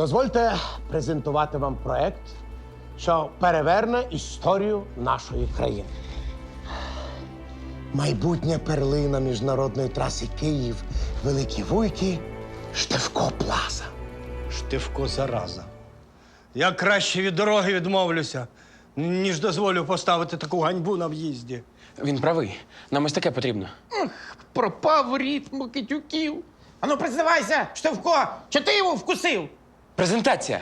Дозвольте презентувати вам проект, що переверне історію нашої країни. Майбутня перлина міжнародної траси Київ Великі Вуйки Штевко Плаза. Штивко зараза. Я краще від дороги відмовлюся, ніж дозволю поставити таку ганьбу на в'їзді. Він правий. Нам ось таке потрібно. Пропав ритм китюків. Ану, признавайся, Штовко, що ти його вкусив? Презентація.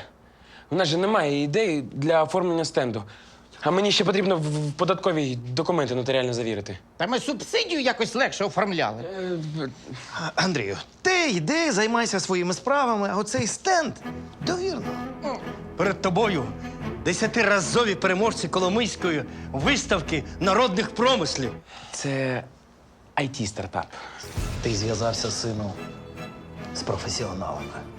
У нас же немає ідей для оформлення стенду. А мені ще потрібно в в податковій документи нотаріально завірити. Та ми субсидію якось легше оформляли. Андрію, ти йди, займайся своїми справами, а оцей стенд довірно. Перед тобою десятиразові переможці Коломийської виставки народних промислів. Це it стартап Ти зв'язався сину з професіоналами.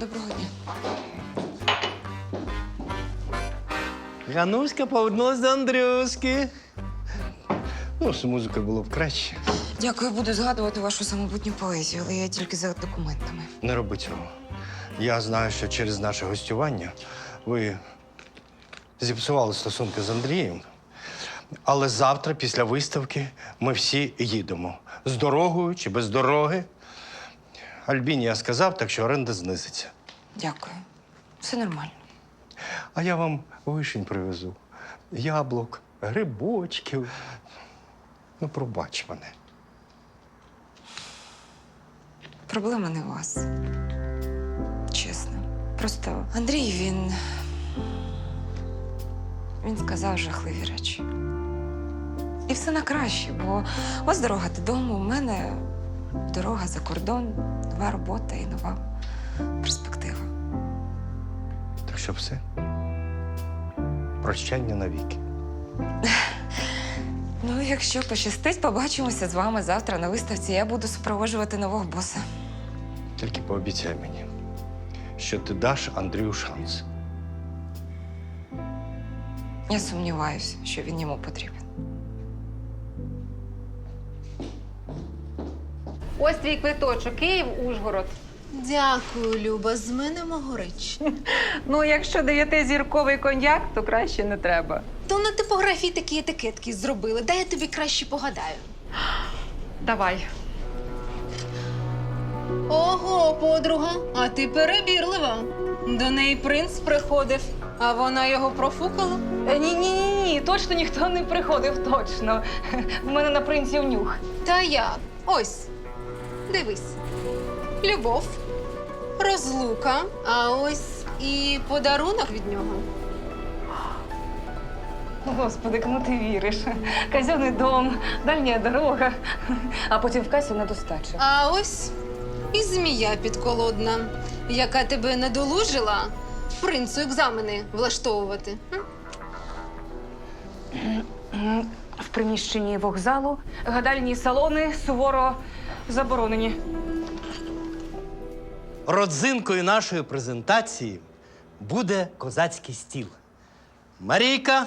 Доброго дня. Гануська повернулася до Андрюшки. Ну, з музикою було б краще. Дякую, буду згадувати вашу самобутню поезію, але я тільки за документами. Не роби цього. Я знаю, що через наше гостювання ви зіпсували стосунки з Андрієм. Але завтра, після виставки, ми всі їдемо. З дорогою чи без дороги. Альбіні я сказав, так що оренда знизиться. Дякую. Все нормально. А я вам вишень привезу. Яблук, грибочків. Ну, пробач мене. Проблема не у вас. Чесно. Просто Андрій він. Він сказав жахливі речі. І все на краще, бо у вас дорога додому, у мене дорога за кордон, нова робота і нова перспектива. Що все. Прощання навіки. Ну, якщо пощастить, побачимося з вами завтра на виставці. Я буду супроводжувати нового боса. Тільки пообіцяй мені, що ти даш Андрію шанс. Я сумніваюся, що він йому потрібен. Ось твій квиточок, Київ, Ужгород. Дякую, Люба. З мене могорич. Ну, якщо дев'ятизірковий коньяк, то краще не треба. То на типографії такі етикетки зробили. Дай я тобі краще погадаю. Давай. Ого, подруга, а ти перебірлива. До неї принц приходив, а вона його профукала. Ні, ні, ні, ні, точно ніхто не приходив, точно. В мене на принців нюх. Та я. Ось. Дивись. Любов, розлука, а ось і подарунок від нього. Господи, кому ти віриш? Казенний дом, дальня дорога, а потім в касі недостача. А ось і змія підколодна, яка тебе надолужила принцу екзамени влаштовувати. В приміщенні вокзалу гадальні салони суворо заборонені. Родзинкою нашої презентації буде козацький стіл. Марійка,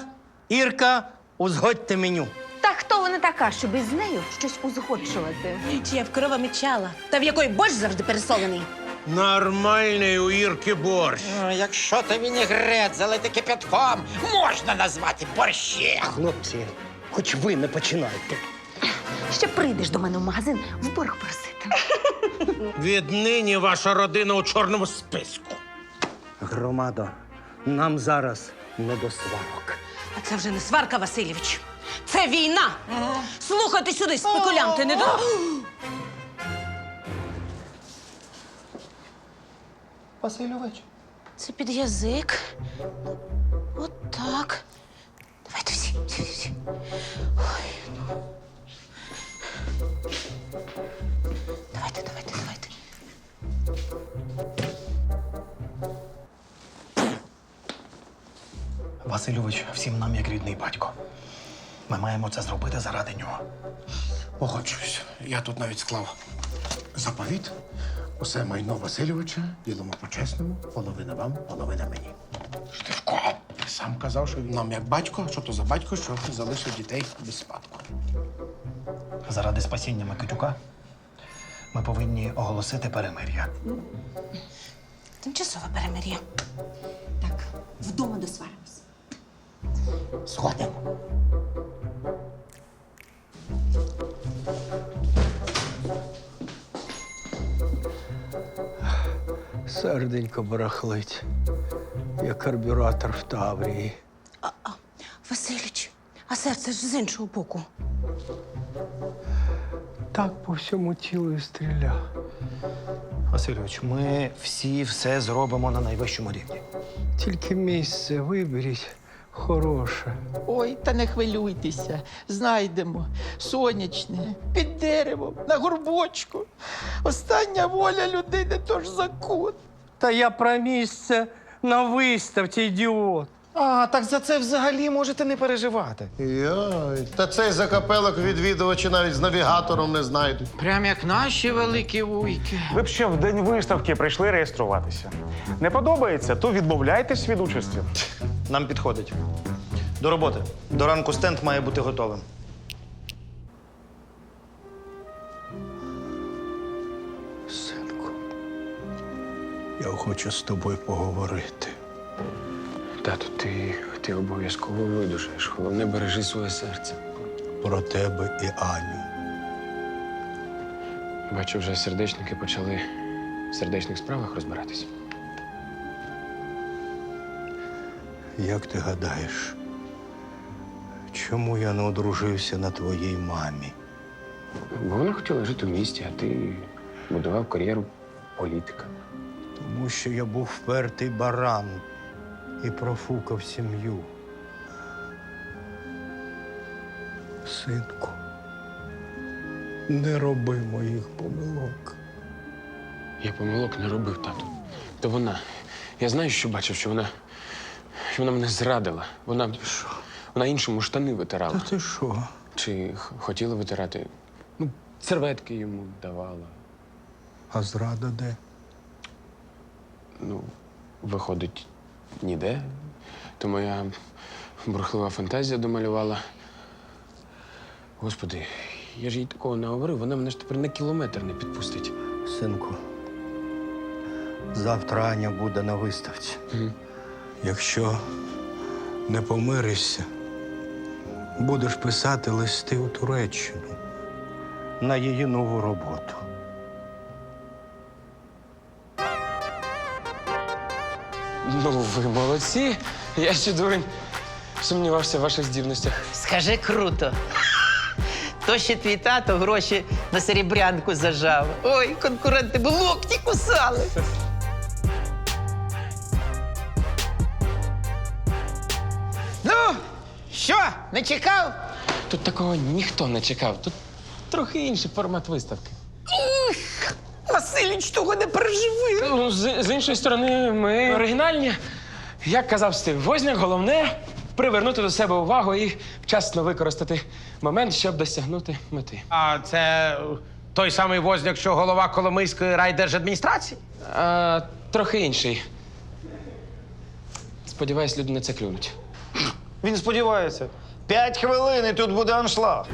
Ірка, узгодьте меню. Та хто вона така, щоб із нею щось узгоджувати? Чи я в корова мечала? Та в якої борщ завжди пересолений? Нормальний у Ірки борщ. Ну, Якщо ти вінігрет залити кипятком, можна назвати борщем. Хлопці, хоч ви не починайте. Ще прийдеш до мене в магазин в борг просити. Віднині ваша родина у чорному списку. Громадо, нам зараз не до сварок. А це вже не сварка, Васильович. Це війна. Слухайте сюди, спекулянти, не до. Васильович. Це під язик. От так. Васильович всім нам як рідний батько. Ми маємо це зробити заради нього. Погоджуюсь. Я тут навіть склав заповіт. Усе майно Васильовича ділимо по-чесному. Половина вам, половина мені. Штивко, ти сам казав, що він нам як батько, що то за батько, що залишив дітей без спадку. Заради спасіння Микитюка ми повинні оголосити перемир'я. Тимчасове перемир'я. Так, вдома досваримось. Згоден. Серденько барахлить, як карбюратор в Таврії. Василіч, а серце ж з іншого боку. Так по всьому тілу і стріляв. Васильович, ми всі все зробимо на найвищому рівні. Тільки місце виберіть хороше. Ой, та не хвилюйтеся. Знайдемо. Сонячне, під деревом, на горбочку. Остання воля людини то ж закон. Та я про місце на виставці, ідіот. А, так за це взагалі можете не переживати. Йой, та цей закапелок відвідувачі навіть з навігатором не знайдуть. Прям як наші великі вуйки. Ви б ще в день виставки прийшли реєструватися. Не подобається, то відмовляйтесь від участі. Нам підходить. До роботи. До ранку стенд має бути готовим. Синку, я хочу з тобою поговорити. Тату, ти, ти обов'язково видужаєш. Головне, бережи своє серце. Про тебе і Аню. Бачу, вже сердечники почали в сердечних справах розбиратись. Як ти гадаєш, чому я не одружився на твоїй мамі? Бо вона хотіла жити в місті, а ти будував кар'єру політика. Тому що я був впертий баран і профукав сім'ю. Синку, не роби моїх помилок. Я помилок не робив, тату. То вона. Я знаю, що бачив, що вона. що вона мене зрадила. Вона. Вона іншому штани витирала. Та ти що? Чи хотіла витирати? Ну, серветки йому давала. А зрада де? Ну, виходить, ніде. То моя бурхлива фантазія домалювала. Господи, я ж їй такого не говорив, вона мене ж тепер на кілометр не підпустить. Синку, завтра Аня буде на виставці. Якщо не помиришся, будеш писати листи у Туреччину на її нову роботу. Ну, ви молодці. Я ще дурень сумнівався в ваших здібностях. Скажи круто. То ще твій тато гроші на серебрянку зажав. Ой, конкуренти б локті кусали. Ну, що, не чекав? Тут такого ніхто не чекав. Тут трохи інший формат виставки. Василіч, того не переживи. Ну, з, з іншої сторони, ми оригінальні. Як казав Стив Возняк, головне привернути до себе увагу і вчасно використати момент, щоб досягнути мети. А це той самий возняк, що голова Коломийської райдержадміністрації? А, трохи інший. Сподіваюсь, люди на це клюнуть. Він сподівається. П'ять хвилин і тут буде аншлаг.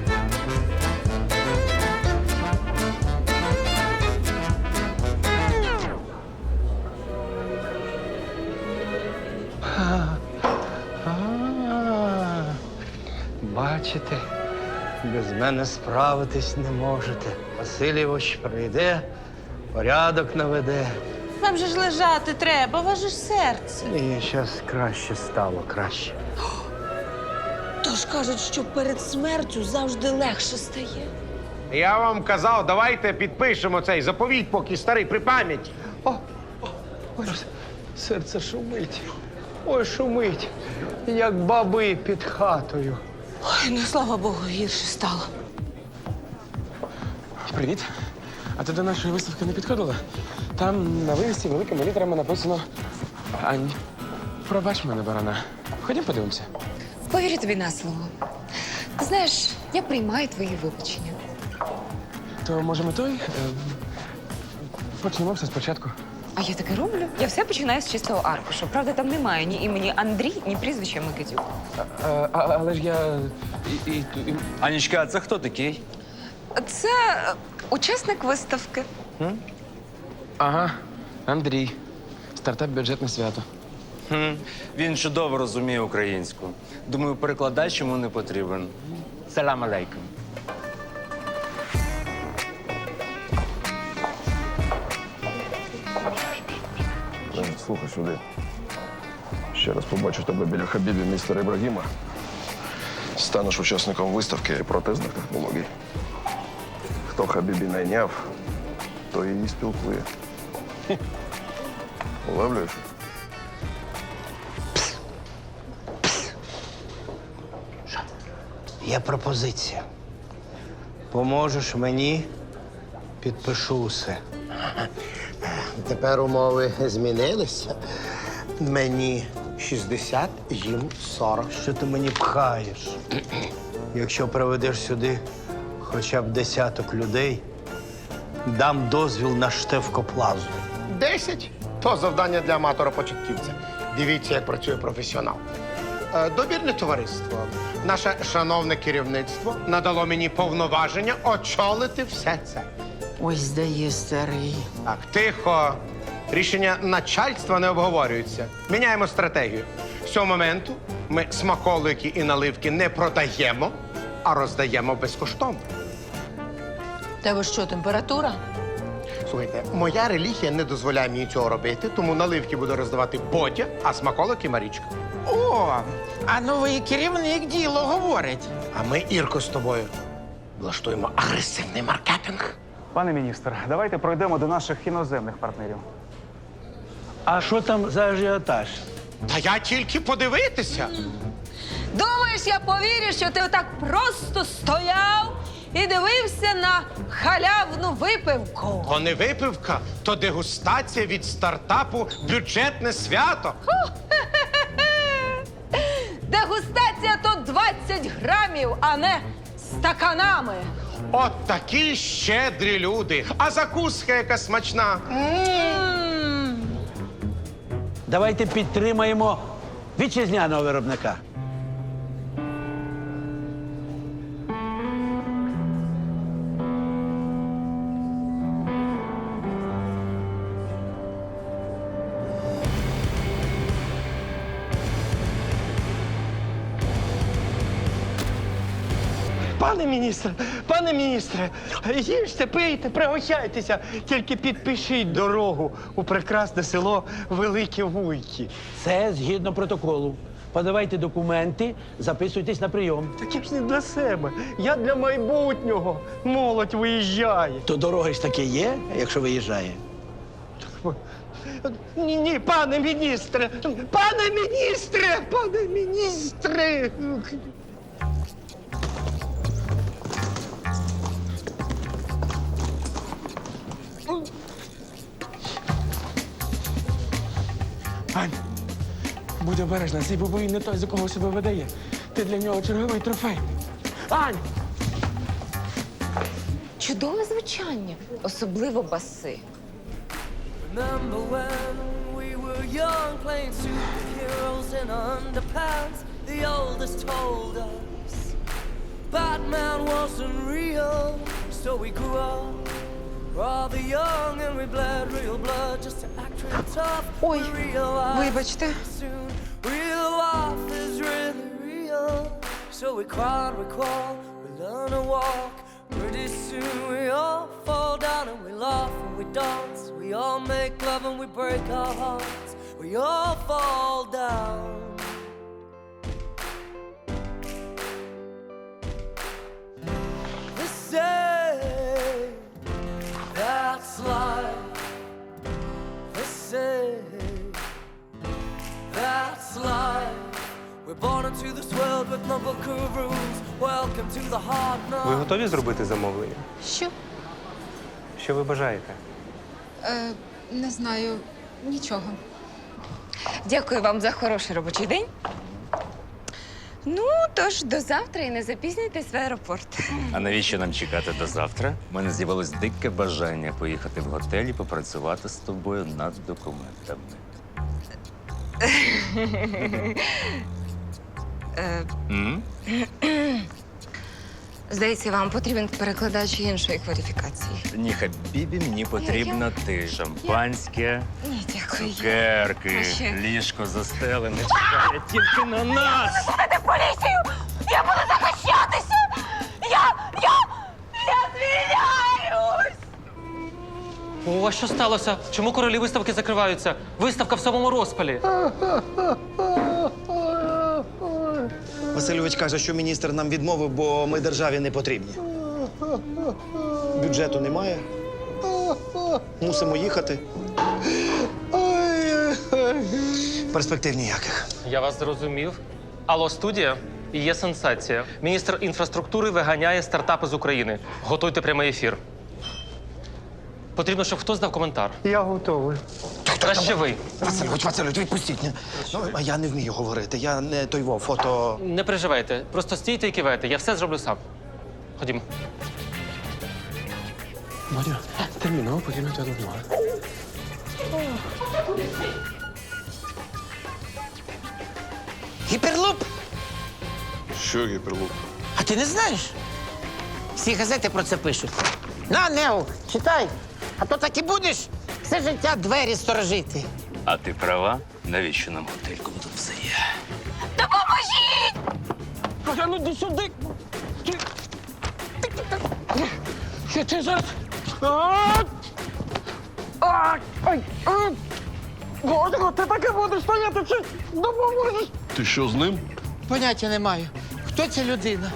Бачите, без мене справитись не можете. Васильович прийде, порядок наведе. Вам же ж лежати треба, ж серце. І зараз краще стало, краще. Тож кажуть, що перед смертю завжди легше стає. Я вам казав, давайте підпишемо цей заповідь, поки старий при пам'яті. Ой, серце шумить. Ой, шумить, як баби під хатою. Ой, ну слава Богу, гірше стало. Привіт. А ти до нашої виставки не підходила? Там на вивісці великими літерами написано Ань. Пробач мене, барана. Ходім подивимося. Повірю тобі на слово. Ти знаєш, я приймаю твої вибачення. То може ми той? е, Почнемо все спочатку. А я таке роблю. Я все починаю з чистого аркушу. Правда, там немає ні імені Андрій, ні прізвища Микитюк. А, а, але ж я. І, і, і, Анічка, а це хто такий? Це е, учасник виставки. ага, Андрій. Стартап бюджетне свято. Хм, він чудово розуміє українську. Думаю, перекладач йому не потрібен. Салам алейкум. Слухай сюди. Ще раз побачу тебе біля хабібі містера Ібрагіма. Станеш учасником виставки протезних технологій. Хто хабібі найняв, то її спілкує. Улавлюєш? Є пропозиція. Поможеш мені, підпишу усе. Тепер умови змінилися. Мені 60, їм 40. Що ти мені пхаєш? Якщо приведеш сюди хоча б десяток людей, дам дозвіл на штевкоплазу. 10 то завдання для аматора-початківця. Дивіться, як працює професіонал. Е, Добірне товариство. Наше шановне керівництво надало мені повноваження очолити все це. Ой, здає старий. Так, тихо. Рішення начальства не обговорюються. Міняємо стратегію. З цього моменту ми смаколики і наливки не продаємо, а роздаємо безкоштовно. Тебе що, температура? Слухайте, моя релігія не дозволяє мені цього робити, тому наливки буде роздавати Бодя, а смаколики Марічка. О, а новий керівник діло говорить. А ми, Ірко, з тобою влаштуємо агресивний маркетинг. Пане міністр, давайте пройдемо до наших іноземних партнерів. А що там за ажіотаж? Та я тільки подивитися. Думаєш, я повірю, що ти отак просто стояв і дивився на халявну випивку. То не випивка, то дегустація від стартапу бюджетне свято. Дегустація то 20 грамів, а не стаканами. От такі щедрі люди. А закуска яка смачна. Давайте підтримаємо вітчизняного виробника. Пане міністре, пане міністре, їжте, пийте, пригощайтеся, тільки підпишіть дорогу у прекрасне село Великі Вуйки. Це згідно протоколу. Подавайте документи, записуйтесь на прийом. Так я ж не для себе, я для майбутнього. Молодь виїжджає. То дороги ж таки є, якщо виїжджає. Ні, ні, пане міністре, пане міністре, пане міністре. Будь обережна, цей бабуїн не той, за кого себе видає. Ти для нього черговий трофей. Ань! Чудове звучання, особливо баси. Remember when we were young, playing superheroes in underpants? The oldest told us Batman wasn't real, so we grew up rather young and we bled real blood just to act real tough. Ой, we realized вибачте. soon So we cried, we crawl, we learn to walk. Pretty soon we all fall down and we laugh and we dance. We all make love and we break our hearts. We all fall down. Ви готові зробити замовлення? Що? Що ви бажаєте? Е, не знаю нічого. Дякую вам за хороший робочий день. Ну, тож до завтра і не запізнюйтесь в аеропорт. А навіщо нам чекати до завтра? У мене з'явилось дике бажання поїхати в готель і попрацювати з тобою над документами. Е, М? Здається, вам потрібен перекладач іншої кваліфікації. Ні, Хабібі, мені потрібна ти. Шампанське, Ні, дякую. цукерки, Краще. ліжко застелене. Чекає тільки на нас. Слухайте поліцію! Я буду захищатися! Я, я, я звільняюсь! О, а що сталося? Чому королі виставки закриваються? Виставка в самому розпалі. Васильович каже, що міністр нам відмовив, бо ми державі не потрібні. Бюджету немає. Мусимо їхати. Перспектив ніяких. Я вас зрозумів. Алло, студія. І Є сенсація. Міністр інфраструктури виганяє стартапи з України. Готуйте прямий ефір. Потрібно, щоб хтось дав коментар. Я готовий. Краще ви. Васильович, Васильович, відпустіть. Ну, а я не вмію говорити. Я не той во, фото. Не переживайте. Просто стійте і кивайте. Я все зроблю сам. Ходімо. Бодя, терміново потрібно тебе допомога. Гіперлуп! Що гіперлуп? А ти не знаєш? Всі газети про це пишуть. На, Нео, читай. А то так і будеш все життя двері сторожити. А ти права? Навіщо нам готель, коли тут все є? Допоможіть! Бодя, ну сюди. Що ти зараз? Ай! Ти таки будеш стояти чи допоможеш? Ти що з ним? Поняття не маю. Хто ця людина?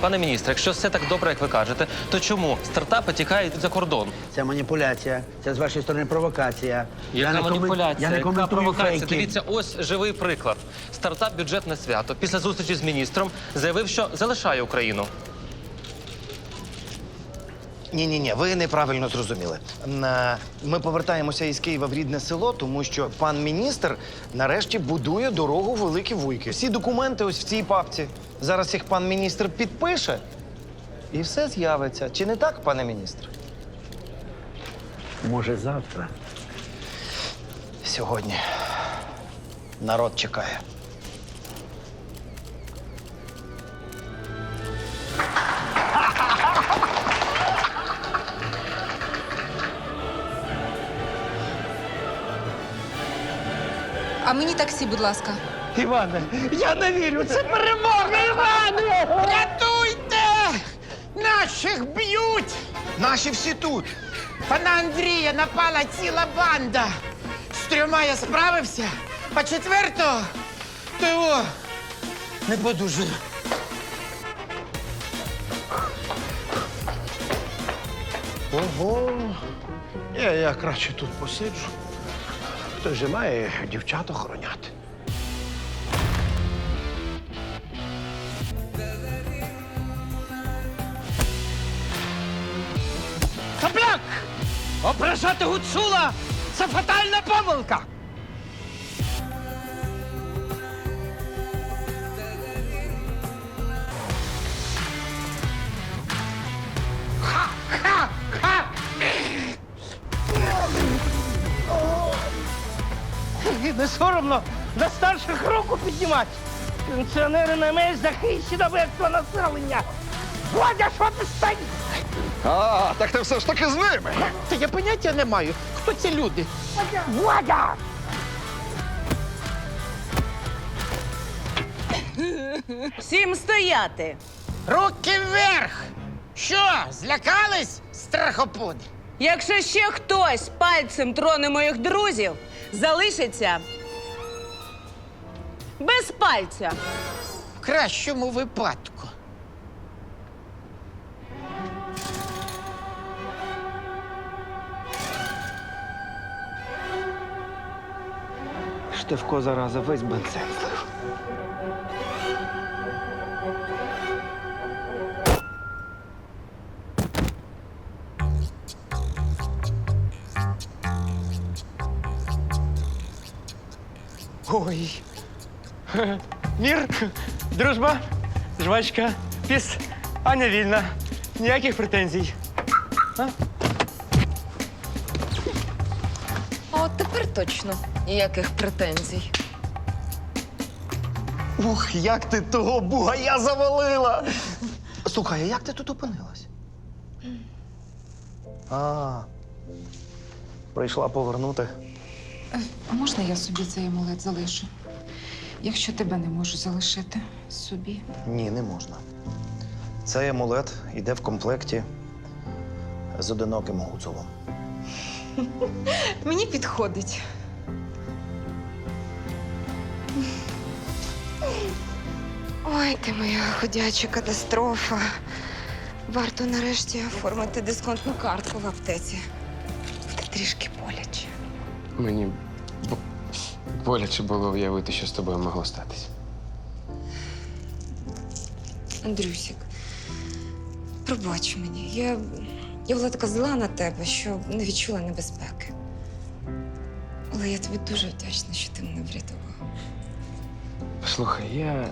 Пане міністре, якщо все так добре, як ви кажете, то чому стартапи тікають за кордон? Це маніпуляція. Це з вашої сторони провокація. Яка не комен- маніпуляція? Я не Яка коментую провокація? фейки. Дивіться, ось живий приклад. Стартап бюджетне свято. Після зустрічі з міністром заявив, що залишає Україну. Ні, ні, ні, ви неправильно зрозуміли. Е, Ми повертаємося із Києва в рідне село, тому що пан міністр нарешті будує дорогу в Великі Вуйки. Всі документи ось в цій папці. Зараз їх пан міністр підпише, і все з'явиться. Чи не так, пане міністр? Може, завтра. Сьогодні народ чекає. Мені таксі, будь ласка. Іване, я не вірю, це перемога, Іване! Рятуйте! Наших б'ють! Наші всі тут. Пана Андрія напала ціла банда. З трьома я справився, а четвертого то його не подужую. Ого. Я, я краще тут посиджу. Хтось же має дівчат охороняти. Капляк! Ображати гуцула це фатальна помилка. Соромно на старших руку піднімати. Пенсіонери не мають захищено верство населення. Водя, що ти стоїш? А, так ти все ж таки з ними. Та я поняття не маю. Хто ці люди? Водя! Всім стояти! Руки вверх! Що, злякались, страхопуди? Якщо ще хтось пальцем троне моїх друзів, залишиться без пальця. В кращому випадку. Штевко зараза весь бензин злив. Ой. Мір, дружба, жвачка, піс, Аня вільна. Ніяких претензій. А от тепер точно ніяких претензій. Ух, як ти того бугая завалила! Слухай, а як ти тут опинилась? А, прийшла повернути. А можна я собі цей амулет залишу? Якщо тебе не можу залишити собі. Ні, не можна. Цей амулет йде в комплекті з одиноким гуцулом. Мені підходить. Ой, ти моя ходяча катастрофа. Варто нарешті оформити дисконтну картку в аптеці. Буде трішки боляче. Мені боляче було уявити, що з тобою могло статися. Андрюсік, пробач мені. Я, я була така зла на тебе, що не відчула небезпеки. Але я тобі дуже вдячна, що ти мене врятував. Слухай, я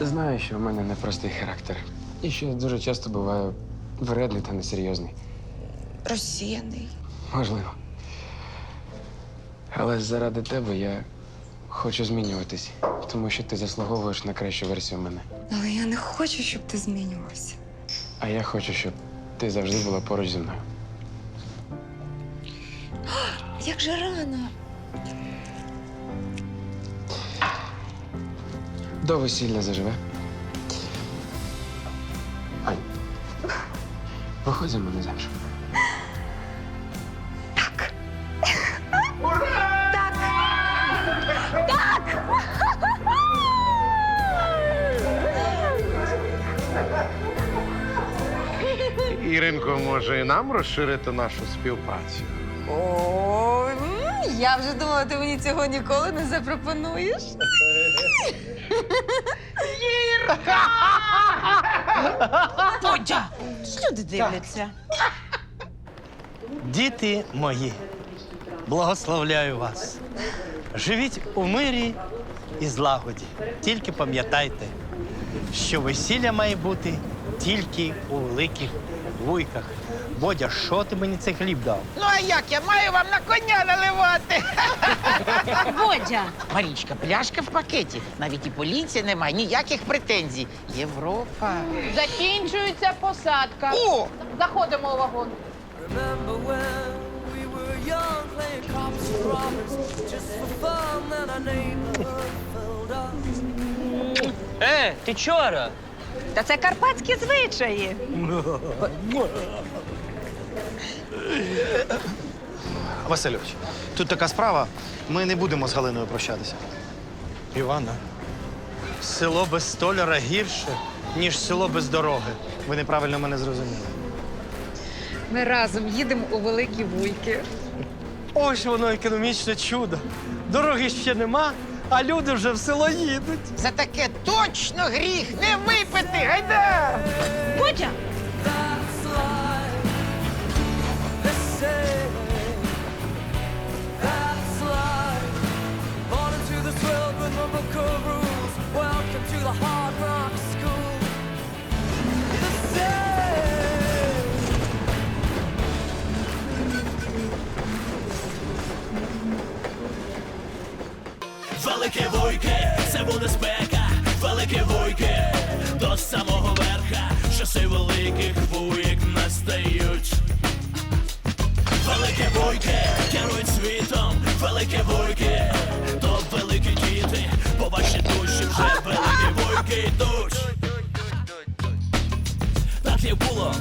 знаю, що в мене непростий характер. І що я дуже часто буваю вредний та несерйозний. Розсіяний. Можливо. Але заради тебе я хочу змінюватись, тому що ти заслуговуєш на кращу версію мене. Але я не хочу, щоб ти змінювався. А я хочу, щоб ти завжди була поруч зі мною. Як же рано. До весілля заживе. Ань. Виходь за мене заміж. Іринко, може і нам розширити нашу співпрацю? О, м, я вже думала, ти мені цього ніколи не запропонуєш. Бодя! Люди дивляться. Діти мої, благословляю вас. Живіть у мирі і злагоді. Тільки пам'ятайте, що весілля має бути тільки у великих вуйках. Бодя, що ти мені цей хліб дав? Ну а як я маю вам на коня наливати? Бодя! Марічка, пляшка в пакеті. Навіть і поліції немає, ніяких претензій. Європа. Закінчується посадка. О! Заходимо у вагон. Remember when we were young, playing cops and robbers, just for fun, then our neighborhood filled up. Е, ти чора? Та це карпатські звичаї. Васильович, тут така справа. Ми не будемо з Галиною прощатися. Івана, село без столяра гірше, ніж село без дороги. Ви неправильно мене зрозуміли. Ми разом їдемо у великі вуйки. Ось воно економічне чудо. Дороги ще нема, а люди вже в село їдуть. За таке точно гріх не випити. Гайда! Бодя! Великі вуйки, це буде спека, великі вуйки, до самого верха, часи великих вуйк настають. Великі вуйки керують світом, великі вуйки, то великі діти, по ваші душі вже великі вуйки йдуть. Так як було,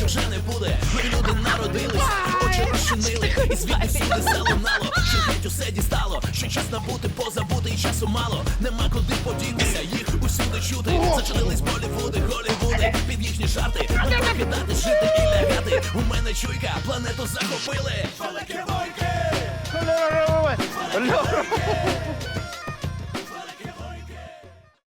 більше вже не буде. Ми люди народились, очі розчинили, і звідти всюди залунало, що геть усе дістало, що час набути, позабути, і часу мало. Нема куди подітися, їх усюди чути. Зачинились Болівуди, Голівуди, під їхні жарти. Не покидати, жити і лягати. У мене чуйка, планету захопили. Великі войки!